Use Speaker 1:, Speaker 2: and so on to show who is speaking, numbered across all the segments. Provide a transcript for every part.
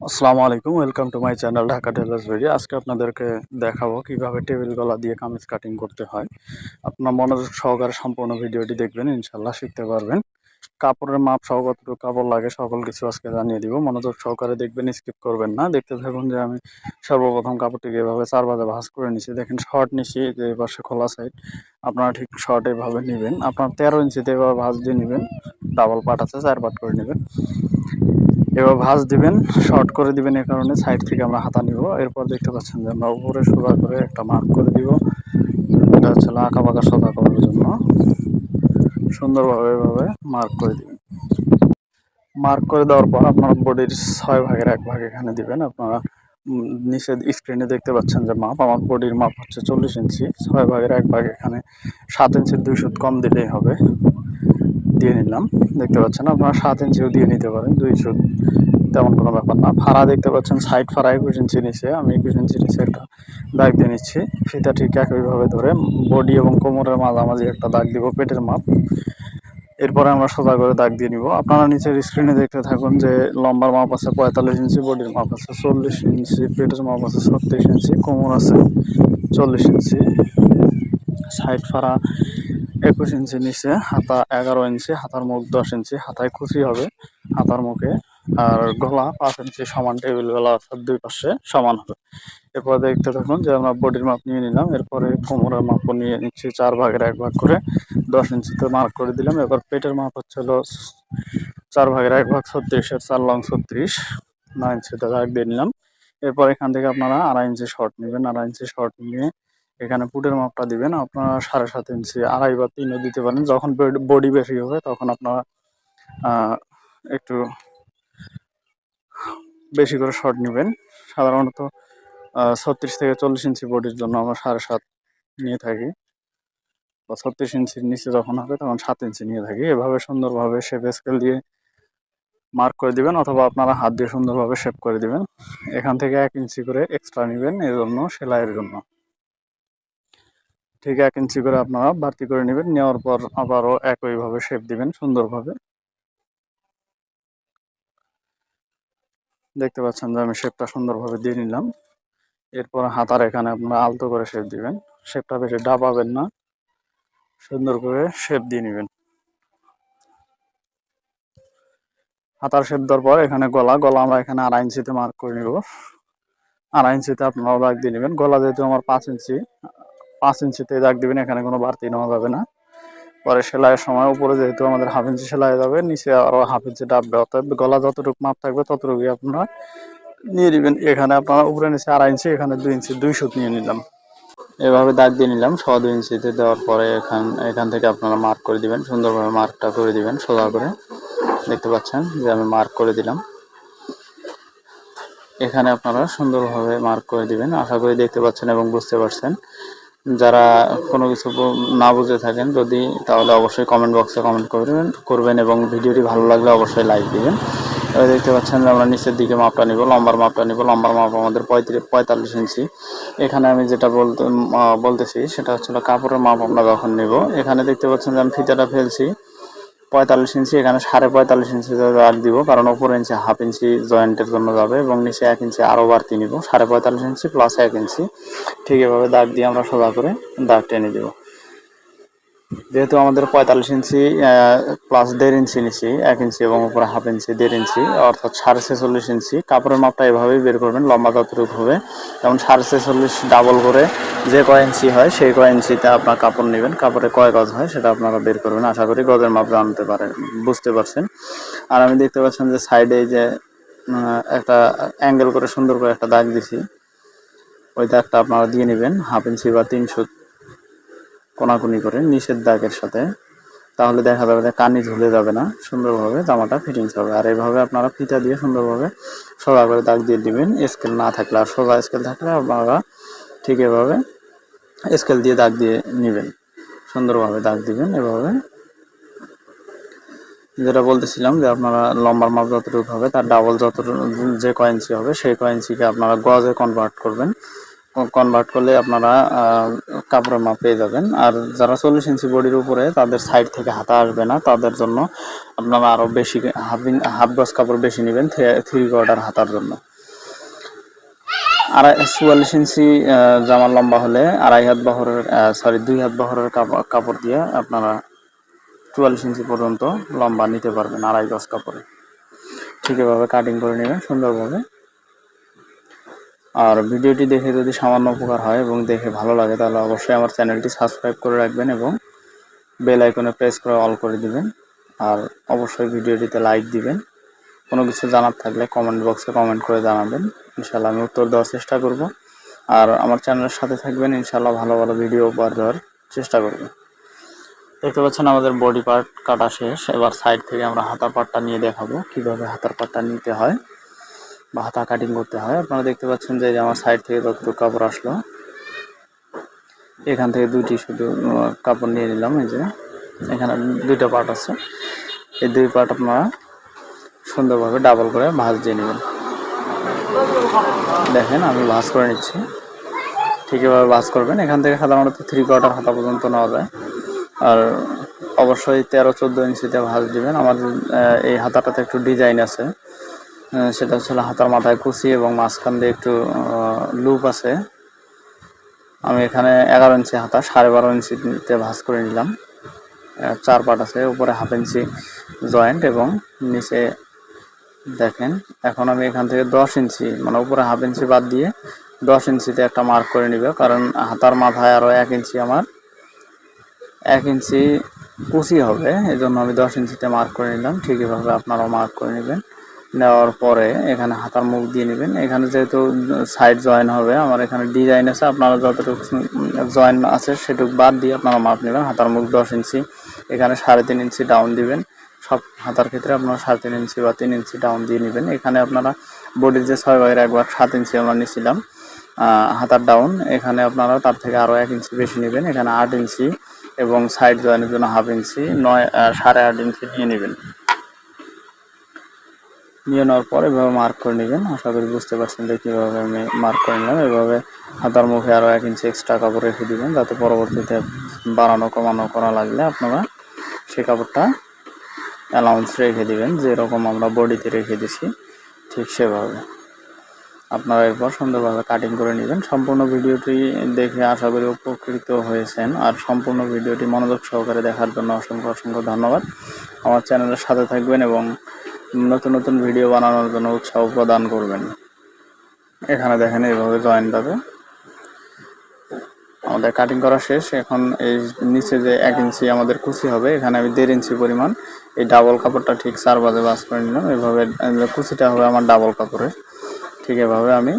Speaker 1: আসসালামু আলাইকুম welcome to my channel Dhaka tailors video আজকে আপনাদেরকে দেখাবো কীভাবে টেবিল গলা দিয়ে কামিজ কাটিং করতে হয়। আপনার মনোযোগ সহকারে সম্পূর্ণ ভিডিওটি দেখবেন ইনশাল্লাহ শিখতে পারবেন। কাপড়ের মাপ সহ কতটুকু কাপড় লাগে, সকল কিছু আজকে জানিয়ে দিব। মনোযোগ সহকারে দেখবেন স্কিপ করবেন না। দেখতে থাকুন যে আমি সর্বপ্রথম কাপড়টিকে এভাবে চার বাজে ভাঁজ করে নিছি। দেখেন শর্ট নিছি যে পাশে খোলা সাইড আপনারা ঠিক শর্ট এভাবে নেবেন। আপনার তেরো ইঞ্চিতে এভাবে ভাঁজ দিয়ে নেবেন। ডাবল পাট আছে, চার পাট করে নেবেন। এবার ভাঁজ দিবেন শর্ট করে দিবেন এ কারণে সাইড থেকে আমরা হাতা নিব। এরপর দেখতে পাচ্ছেন যে আমরা উপরে সোজা করে একটা মার্ক করে দিব। এটা হচ্ছে আঁকা বাঁকা সোজা করার জন্য। সুন্দরভাবে এভাবে মার্ক করে দিবেন। মার্ক করে দেওয়ার পর আপনার বডির ছয় ভাগের এক ভাগ এখানে দিবেন। আপনারা নিচে স্ক্রিনে দেখতে পাচ্ছেন যে মাপ আমার বডির মাপ হচ্ছে চল্লিশ ইঞ্চি ছয় ভাগের এক ভাগ এখানে সাত ইঞ্চির দুই সুত কম দিলেই হবে। দিয়ে নিলাম। দেখতে পাচ্ছেন আপনারা সাত ইঞ্চিও দিয়ে নিতে পারেন, দুই সুত তেমন কোনো ব্যাপার না। ফাড়া দেখতে পাচ্ছেন সাইড ফাড়া একুশ ইঞ্চি নিচে, আমি একুশ ইঞ্চি নিচে একটা দাগ দিয়ে নিচ্ছি। ফিতা ঠিক একইভাবে ধরে, বডি এবং কোমরের মাঝামাঝি একটা দাগ দিব, পেটের মাপ। এরপরে আমরা সোজা করে দাগ দিয়ে নিব। আপনারা নিচের স্ক্রিনে দেখতে থাকুন যে লম্বার মাপ আছে পঁয়তাল্লিশ ইঞ্চি, বডির মাপ আছে চল্লিশ ইঞ্চি, পেটের মাপ আছে ছত্রিশ ইঞ্চি, কোমর আছে চল্লিশ ইঞ্চি। সাইড ফাড়া একুশ ইঞ্চি নিচে, হাতা এগারো ইঞ্চি, হাতার মুখ দশ ইঞ্চি, হাতায় খুশি হবে, হাতার মুখে। আর গলা পাঁচ ইঞ্চি সমান, টেবিল গলা অর্থাৎ দুই পাশে সমান হবে। এরপর দেখতে থাকুন যে আমরা বডির মাপ নিয়ে নিলাম। এরপরে কোমরের মাপও নিয়ে নিচ্ছি চার ভাগের এক ভাগ করে। দশ ইঞ্চিতে মার্ক করে দিলাম। এবার পেটের মাপ হচ্ছে হলো চার ভাগের এক ভাগ ছত্রিশের চার লং ছত্রিশ। নয় ইঞ্চিতে দাগ দিয়ে নিলাম। এরপর এখান থেকে আপনারা আড়াই ইঞ্চি শর্ট নেবেন। আড়াই ইঞ্চি শর্ট নিয়ে এখানে পুটের মাপটা দিবেন, আপনারা সাড়ে সাত ইঞ্চি আড়াই বা তিনও দিতে পারেন। যখন বডি বেশি হবে, তখন আপনারা একটু বেশি করে শর্ট নেবেন। সাধারণত ছত্রিশ থেকে চল্লিশ ইঞ্চি বডির জন্য আমরা সাড়ে সাত নিয়ে থাকি। বা ছত্রিশ ইঞ্চির নিচে যখন হবে, তখন সাত ইঞ্চি নিয়ে থাকি। এভাবে সুন্দরভাবে শেপ স্কেল দিয়ে মার্ক করে দিবেন, অথবা আপনারা হাত দিয়ে সুন্দরভাবে শেপ করে দিবেন। এখান থেকে এক ইঞ্চি করে এক্সট্রা নেবেন এর জন্য সেলাইয়ের জন্য। ঠিক এক ইঞ্চি করে আপনারা বাড়তি করে নেবেন, নেওয়ার পর আবারও একইভাবে শেপ দিবেন সুন্দরভাবে। দেখতে পাচ্ছেন যে আমি শেপটা সুন্দরভাবে দিয়ে নিলাম। এরপর হাতার এখানে আপনারা আলতো করে শেপ দিবেন। শেপটা বেশি ডাবাবেন না, সুন্দর করে শেপ দিয়ে নেবেন। হাতার শেপ দেওয়ার পর এখানে গলা গলা আমরা এখানে আড়াই ইঞ্চিতে মার্ক করে নিব। আড়াই ইঞ্চিতে আপনারাও দাগ দিয়ে নেবেন। গলা যেহেতু আমার পাঁচ ইঞ্চি পাঁচ ইঞ্চিতে দাগ দিবেন, এখানে কোনো বাড়তি নেওয়া যাবে না। পরে সেলাইয়ের সময় উপরে যেহেতু আমাদের হাফ ইঞ্চি সেলাই যাবে, নিচে আরও হাফ ইঞ্চি ডাববে অর্থাৎ গলা যতটুকু মাপ থাকবে ততটুকুই আপনারা নিয়ে নেবেন। এখানে আপনারা উপরে নিচে আড়াই ইঞ্চি, এখানে দুই ইঞ্চি, দুই সুত নিয়ে নিলাম। এভাবে দাগ দিয়ে নিলাম। ছ, দুই ইঞ্চিতে দেওয়ার পরে এখান এখান থেকে আপনারা মার্ক করে দিবেন। সুন্দরভাবে মার্কটা করে দিবেন, সোজা করে। দেখতে পাচ্ছেন যে আমি মার্ক করে দিলাম। এখানে আপনারা সুন্দরভাবে মার্ক করে দিবেন। আশা করি দেখতে পাচ্ছেন এবং বুঝতে পারছেন। যারা কোনো কিছু না বুঝে থাকেন যদি, তাহলে অবশ্যই কমেন্ট বক্সে কমেন্ট করবেন করবেন এবং ভিডিওটি ভালো লাগলে অবশ্যই লাইক দিবেন। এবার দেখতে পাচ্ছেন যে আমরা নিচের দিকে মাপটা নিব, লম্বার মাপটা নিব, লম্বার মাপ আমাদের পঁয়ত্রিশ পঁয়তাল্লিশ ইঞ্চি। এখানে আমি যেটা বলতে বলতেছি, সেটা হচ্ছে কাপড়ের মাপ আমরা যখন নিব, এখানে দেখতে পাচ্ছেন যে আমি ফিতাটা ফেলছি। পঁয়তাল্লিশ ইঞ্চি, এখানে সাড়ে পঁয়তাল্লিশ ইঞ্চি দাগ দিব, কারণ ওপর ইঞ্চি হাফ ইঞ্চি জয়েন্টের জন্য যাবে এবং নিচে এক ইঞ্চি আরও বাড়তি নিব। সাড়ে পঁয়তাল্লিশ ইঞ্চি প্লাস এক ইঞ্চি। ঠিক এভাবে দাগ দিয়ে আমরা সোজা করে দাগ টেনে দেবো। যেহেতু আমাদের পঁয়তাল্লিশ ইঞ্চি প্লাস দেড় ইঞ্চি নিচ্ছি এক ইঞ্চি এবং উপরে হাফ ইঞ্চি, দেড় ইঞ্চি, অর্থাৎ সাড়ে ছেচল্লিশ ইঞ্চি। কাপড়ের মাপটা এভাবেই বের করবেন, লম্বা যতটুকু হবে। যেমন সাড়ে ছেচল্লিশ ডাবল করে যে কয় ইঞ্চি হয়, সেই কয় ইঞ্চিতে আপনার কাপড় নেবেন। কাপড়ে কয় গজ হয়, সেটা আপনারা বের করবেন। আশা করি গজের মাপ জানতে পারেন বুঝতে পারছেন। আর আমি দেখতে পাচ্ছেন যে সাইডে যে একটা অ্যাঙ্গেল করে সুন্দর করে একটা দাগ দিছি। ওই দাগটা আপনারা দিয়ে নেবেন হাফ ইঞ্চি বা তিনশো কোনাকুনি করে নিষেধ দাগের সাথে, তাহলে দেখা যাবে যে কানি ঝুলে যাবে না, সুন্দরভাবে জামাটা ফিটিংস হবে। আর এইভাবে আপনারা ফিতা দিয়ে সুন্দরভাবে সোজা করে দাগ দিয়ে দিবেন স্কেল না থাকলে। আর সোজা স্কেল থাকলে আপনারা ঠিক এভাবে স্কেল দিয়ে দাগ দিয়ে নেবেন। সুন্দরভাবে দাগ দিবেন এভাবে। যেটা বলতেছিলাম যে আপনারা লম্বার মাপ যতটুকু হবে, তার ডাবল যতটুকু, যে কয়েন্সি হবে, সেই কয়েন্সিকে আপনারা গজে কনভার্ট করবেন। কনভার্ট করলে আপনারা কাপড়ের মাপ পেয়ে যাবেন। আর যারা চল্লিশ ইঞ্চি বডির উপরে, তাদের সাইড থেকে হাতা আসবে না। তাদের জন্য আপনারা আরও বেশি হাফ হাফ গজ কাপড় বেশি নেবেন, থ্রি কোয়ার্টার হাতার জন্য। আড়াই, চুয়াল্লিশ ইঞ্চি জামার লম্বা হলে আড়াই হাত বহরের সরি দুই হাত বহরের কাপড় কাপড় দিয়ে আপনারা চুয়াল্লিশ ইঞ্চি পর্যন্ত লম্বা নিতে পারবেন আড়াই গজ কাপড়ে। ঠিক এভাবে কাটিং করে নেবেন সুন্দরভাবে। আর ভিডিওটি দেখে যদি সামান্য উপকার হয় এবং দেখে ভালো লাগে, তাহলে অবশ্যই আমার চ্যানেলটি সাবস্ক্রাইব করে রাখবেন এবং বেল আইকনে প্রেস করে অল করে দিবেন। আর অবশ্যই ভিডিওটিতে লাইক দিবেন। কোনো কিছু জানার থাকলে কমেন্ট বক্সে কমেন্ট করে জানাবেন। ইনশাল্লাহ আমি উত্তর দেওয়ার চেষ্টা করব। আর আমার চ্যানেলের সাথে থাকবেন ইনশাল্লাহ ভালো ভালো ভিডিও উপহার দেওয়ার চেষ্টা করব। দেখতে পাচ্ছেন আমাদের বডি পার্ট কাটা শেষ। এবার সাইড থেকে আমরা হাতার পার্টটা নিয়ে দেখাবো, কীভাবে হাতার পার্টটা নিতে হয়। বা হাতা কাটিং করতে হয়। আপনারা দেখতে পাচ্ছেন যে আমার সাইড থেকে যতটুকু কাপড় আসলো, এখান থেকে দুইটি শুধু কাপড় নিয়ে নিলাম এই যে। এখানে দুইটা পার্ট আছে। এই দুই পার্ট আপনারা সুন্দরভাবে ডাবল করে ভাঁজ দিয়ে নেবেন। দেখেন, আমি ভাঁজ করে নিচ্ছি। ঠিক এভাবে ভাঁজ করবেন। এখান থেকে সাধারণত থ্রি কোয়ার্টার হাতা পর্যন্ত নেওয়া যায়। আর অবশ্যই তেরো চোদ্দ ইঞ্চিতে ভাঁজ দিবেন। আমার এই হাতাটাতে একটু ডিজাইন আছে। সেটা হচ্ছে হাতার মাথায় কুচি এবং মাঝখান দিয়ে একটু লুপ আছে। আমি এখানে এগারো ইঞ্চি হাতা, সাড়ে বারো ইঞ্চিতে ভাঁজ করে নিলাম। চার পাট আছে, উপরে হাফ ইঞ্চি জয়েন্ট এবং নিচে দেখেন, এখন আমি এখান থেকে দশ ইঞ্চি মানে উপরে হাফ ইঞ্চি বাদ দিয়ে দশ ইঞ্চিতে একটা মার্ক করে নিবে, কারণ হাতার মাথায় আরও এক ইঞ্চি আমার, এক ইঞ্চি কুচি হবে এই জন্য আমি দশ ইঞ্চিতে মার্ক করে নিলাম। ঠিক এভাবে আপনারাও মার্ক করে নেবেন। নেওয়ার পরে এখানে হাতার মুখ দিয়ে নেবেন। এখানে যেহেতু সাইড জয়েন হবে, আমার এখানে ডিজাইন আছে, আপনারা যতটুকু জয়েন আছে সেটুকু বাদ দিয়ে আপনারা মাপ নেবেন। হাতার মুখ দশ ইঞ্চি, এখানে সাড়ে তিন ইঞ্চি ডাউন দিবেন। সব হাতার ক্ষেত্রে আপনারা সাড়ে তিন ইঞ্চি বা তিন ইঞ্চি ডাউন দিয়ে নেবেন। এখানে আপনারা বডির যে ছয় ভাগের একবার সাত ইঞ্চি আমরা নিয়েছিলাম হাতার ডাউন এখানে আপনারা তার থেকে আরও এক ইঞ্চি বেশি নেবেন। এখানে আট ইঞ্চি এবং সাইড জয়েনের জন্য হাফ ইঞ্চি, নয় সাড়ে আট ইঞ্চি নিয়ে নেবেন। নিয়ে নেওয়ার পর এভাবে মার্ক করে নেবেন। আশা করি বুঝতে পারছেন যে কীভাবে আমি মার্ক করে নিলাম। এভাবে হাতার মুখে আরও এক ইঞ্চি এক্সট্রা কাপড় রেখে দিবেন যাতে পরবর্তীতে বাড়ানো, কমানো করা লাগলে আপনারা সেই কাপড়টা অ্যালাউন্স রেখে দিবেন। যেরকম আমরা বডিতে রেখে দিছি, ঠিক সেভাবে। আপনারা এরপর সুন্দরভাবে কাটিং করে নেবেন। সম্পূর্ণ ভিডিওটি দেখে আশা করি উপকৃত হয়েছেন। আর সম্পূর্ণ ভিডিওটি মনোযোগ সহকারে দেখার জন্য অসংখ্য অসংখ্য ধন্যবাদ। আমার চ্যানেলের সাথে থাকবেন এবং নতুন নতুন ভিডিও বানানোর জন্য উৎসাহ প্রদান করবেন। এখানে দেখেন এইভাবে জয়েন যাবে আমাদের কাটিং করা শেষ। এখন এই নিচে যে এক ইঞ্চি আমাদের কুচি হবে, এখানে আমি দেড় ইঞ্চি পরিমাণ এই ডাবল কাপড়টা ঠিক চার বাজে বাস করে নিলাম। এভাবে কুচিটা হবে আমার ডাবল কাপড়ের। ঠিক এভাবে আমি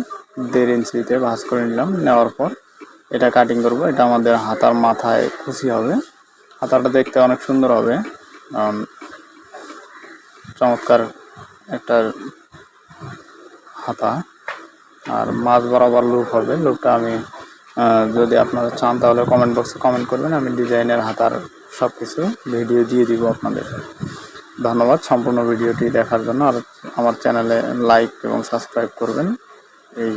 Speaker 1: দেড় ইঞ্চিতে ভাঁজ করে নিলাম। নেওয়ার পর এটা কাটিং করব। এটা আমাদের হাতার মাথায় খুশি হবে। হাতাটা দেখতে অনেক সুন্দর হবে। চমৎকার একটা হাতা। আর মাছ বরাবর লুক হবে। লুকটা আমি যদি আপনারা চান তাহলে কমেন্ট বক্সে কমেন্ট করবেন। আমি ডিজাইনের হাতার সব কিছু ভিডিও দিয়ে দিব আপনাদের। ধন্যবাদ সম্পূর্ণ ভিডিওটি দেখার জন্য। আর আমার চ্যানেলে লাইক এবং সাবস্ক্রাইব করবেন। এই